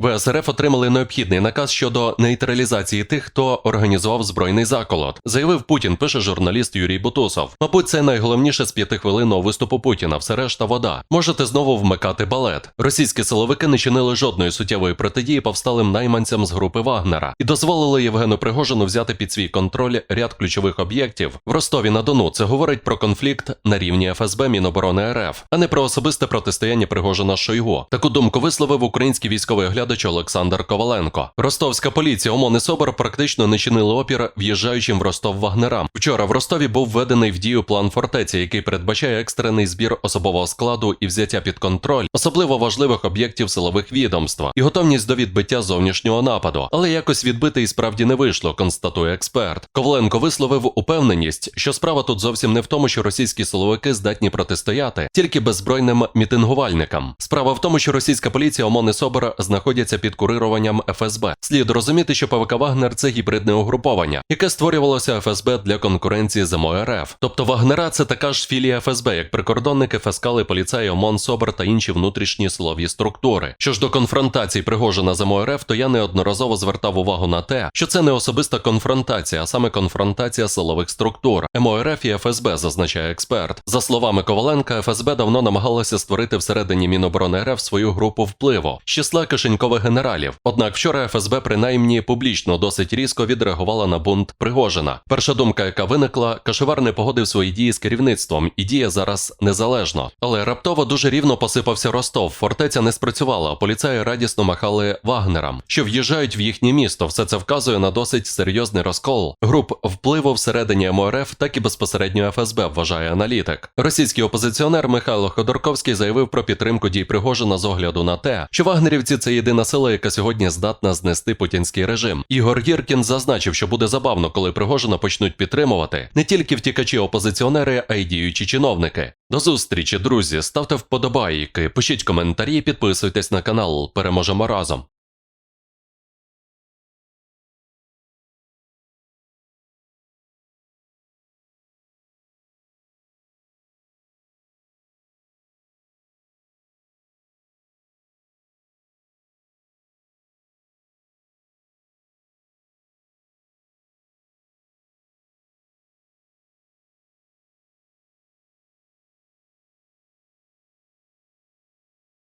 ВСРФ отримали необхідний наказ щодо нейтралізації тих, хто організував збройний заколот, заявив Путін, пише журналіст Юрій Бутусов. Мабуть, це найголовніше з п'ятихвилинного виступу Путіна. Все решта вода. Можете знову вмикати балет. Російські силовики не чинили жодної суттєвої протидії повсталим найманцям з групи Вагнера і дозволили Євгену Пригожину взяти під свій контроль ряд ключових об'єктів в Ростові на Дону. Це говорить про конфлікт на рівні ФСБ Міноборони РФ, а не про особисте протистояння Пригожина Шойгу. Таку думку висловив український військовий оглядач Олександр Коваленко. Ростовська поліція ОМОН і СОБР практично не чинили опір в'їжджаючим в Ростов вагнерам. Вчора в Ростові був введений в дію план фортеці, який передбачає екстрений збір особового складу і взяття під контроль особливо важливих об'єктів силових відомства і готовність до відбиття зовнішнього нападу. Але якось відбити і справді не вийшло, констатує експерт. Коваленко висловив упевненість, що справа тут зовсім не в тому, що російські силовики здатні протистояти тільки беззбройним мітингувальникам. Справа в тому, що російська поліція ОМОН і СОБР знаходяться під курируванням ФСБ. Слід розуміти, що ПВК Вагнер це гібридне угруповання, яке створювалося ФСБ для конкуренції з МОРФ. Тобто Вагнера це така ж філія ФСБ, як прикордонники, фескали, поліцаї, ОМОН, СОБР та інші внутрішні силові структури. Що ж до конфронтацій Пригожина з МОРФ, то я неодноразово звертав увагу на те, що це не особиста конфронтація, а саме конфронтація силових структур. МОРФ і ФСБ, зазначає експерт. За словами Коваленка, ФСБ давно намагалася створити всередині Міноборони РФ свою групу впливу з числа кишенькових генералів. Однак вчора ФСБ принаймні публічно досить різко відреагувала на бунт Пригожина. Перша думка, яка виникла, Кашевар не погодив свої дії з керівництвом і діє зараз незалежно. Але раптово дуже рівно посипався Ростов. Фортеця не спрацювала. Поліцаї радісно махали вагнерам, що в'їжджають в їхнє місто. Все це вказує на досить серйозний розкол груп впливу всередині МОРФ, так і безпосередньо ФСБ, вважає аналітик. Російський опозиціонер Михайло Ходорковський заявив про підтримку дій Пригожина з огляду на те, що вагнерівці це єдина сила, яка сьогодні здатна знести путінський режим. Ігор Гіркін зазначив, що буде забавно, коли Пригожина почнуть підтримувати не тільки втікачі опозиціонери, а й діючі чиновники. До зустрічі, друзі. Ставте вподобайки, пишіть коментарі, підписуйтесь на канал. Переможемо разом.